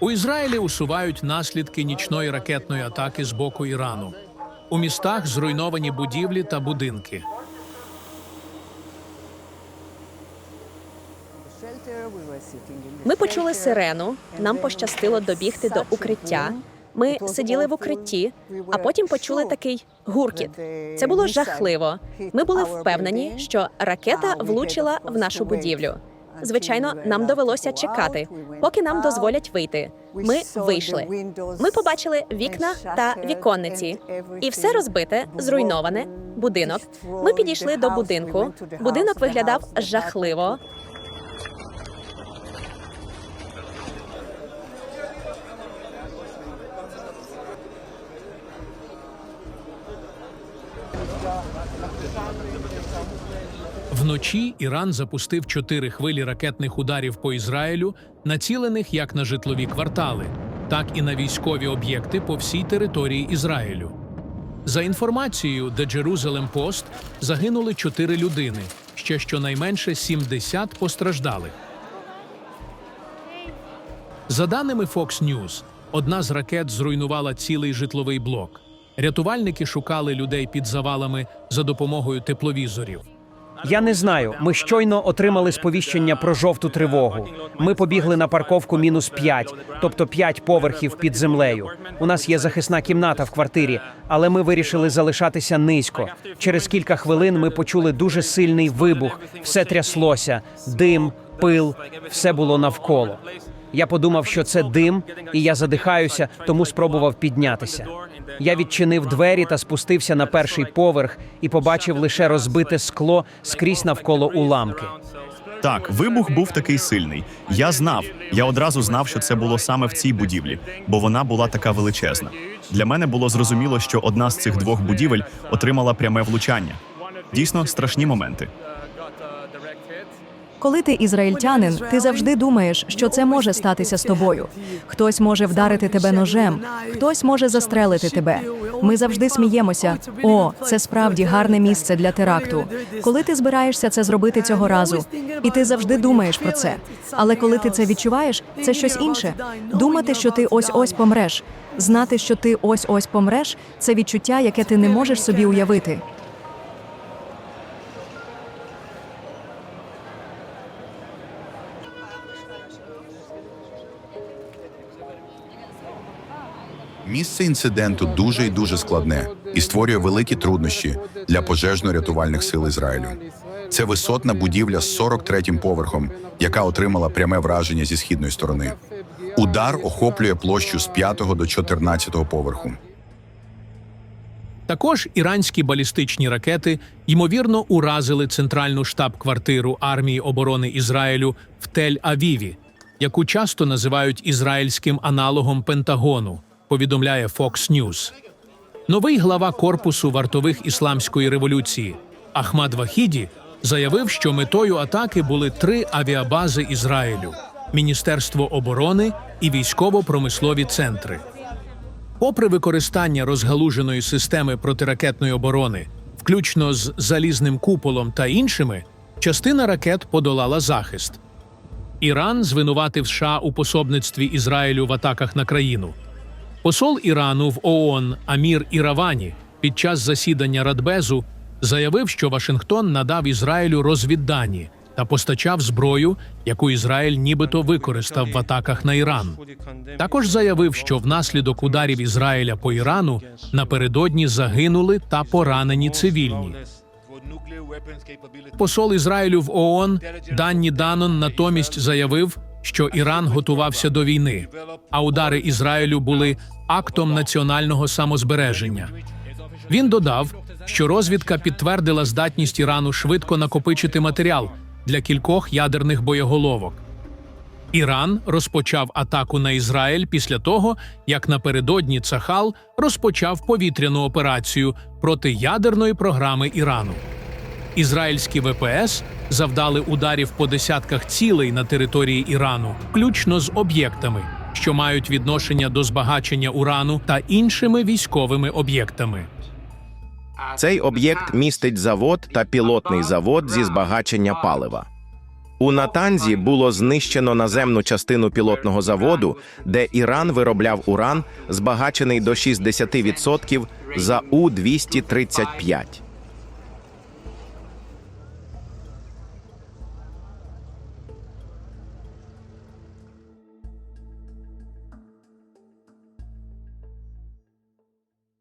У Ізраїлі усувають наслідки нічної ракетної атаки з боку Ірану. У містах зруйновані будівлі та будинки. Ми почули сирену. Нам пощастило добігти до укриття. Ми сиділи в укритті, а потім почули такий гуркіт. Це було жахливо. Ми були впевнені, що ракета влучила в нашу будівлю. Звичайно, нам довелося чекати, поки нам дозволять вийти. Ми вийшли. Ми побачили вікна та віконниці, і все розбите, зруйноване. Будинок. Ми підійшли до будинку. Будинок виглядав жахливо. Вночі Іран запустив чотири хвилі ракетних ударів по Ізраїлю, націлених як на житлові квартали, так і на військові об'єкти по всій території Ізраїлю. За інформацією The Jerusalem Post, загинули чотири людини, ще щонайменше 70 постраждалих. За даними Fox News, одна з ракет зруйнувала цілий житловий блок. Рятувальники шукали людей під завалами за допомогою тепловізорів. Я не знаю. Ми щойно отримали сповіщення про жовту тривогу. Ми побігли на парковку мінус 5, тобто 5 поверхів під землею. У нас є захисна кімната в квартирі, але ми вирішили залишатися низько. Через кілька хвилин ми почули дуже сильний вибух. Все тряслося, дим, пил, все було навколо. Я подумав, що це дим, і я задихаюся, тому спробував піднятися. Я відчинив двері та спустився на перший поверх і побачив лише розбите скло скрізь навколо уламки. Так, вибух був такий сильний. Я знав, я одразу знав, що це було саме в цій будівлі, бо вона була така величезна. Для мене було зрозуміло, що одна з цих двох будівель отримала пряме влучання. Дійсно страшні моменти. Коли ти ізраїльтянин, ти завжди думаєш, що це може статися з тобою. Хтось може вдарити тебе ножем, хтось може застрелити тебе. Ми завжди сміємося. О, це справді гарне місце для теракту. Коли ти збираєшся це зробити цього разу, і ти завжди думаєш про це. Але коли ти це відчуваєш, це щось інше. Думати, що ти ось ось помреш. Знати, що ти ось ось помреш, це відчуття, яке ти не можеш собі уявити. Місце інциденту дуже і дуже складне і створює великі труднощі для пожежно-рятувальних сил Ізраїлю. Це висотна будівля з 43-м поверхом, яка отримала пряме враження зі східної сторони. Удар охоплює площу з 5 до 14 поверху. Також іранські балістичні ракети ймовірно уразили центральну штаб-квартиру армії оборони Ізраїлю в Тель-Авіві, яку часто називають ізраїльським аналогом Пентагону, повідомляє Fox News. Новий глава корпусу вартових ісламської революції Ахмад Вахіді заявив, що метою атаки були три авіабази Ізраїлю: Міністерство оборони і військово-промислові центри. Попри використання розгалуженої системи протиракетної оборони, включно з залізним куполом та іншими, частина ракет подолала захист. Іран звинуватив США у пособництві Ізраїлю в атаках на країну. Посол Ірану в ООН Амір Іравані під час засідання Радбезу заявив, що Вашингтон надав Ізраїлю розвіддані та постачав зброю, яку Ізраїль нібито використав в атаках на Іран. Також заявив, що внаслідок ударів Ізраїля по Ірану напередодні загинули та поранені цивільні. Посол Ізраїлю в ООН Данні Данон натомість заявив, що Іран готувався до війни, а удари Ізраїлю були актом національного самозбереження. Він додав, що розвідка підтвердила здатність Ірану швидко накопичити матеріал для кількох ядерних боєголовок. Іран розпочав атаку на Ізраїль після того, як напередодні Цахал розпочав повітряну операцію проти ядерної програми Ірану. Ізраїльські ВПС завдали ударів по десятках цілей на території Ірану, включно з об'єктами, що мають відношення до збагачення урану та іншими військовими об'єктами. Цей об'єкт містить завод та пілотний завод зі збагачення палива. У Натанзі було знищено наземну частину пілотного заводу, де Іран виробляв уран, збагачений до 60% за У-235.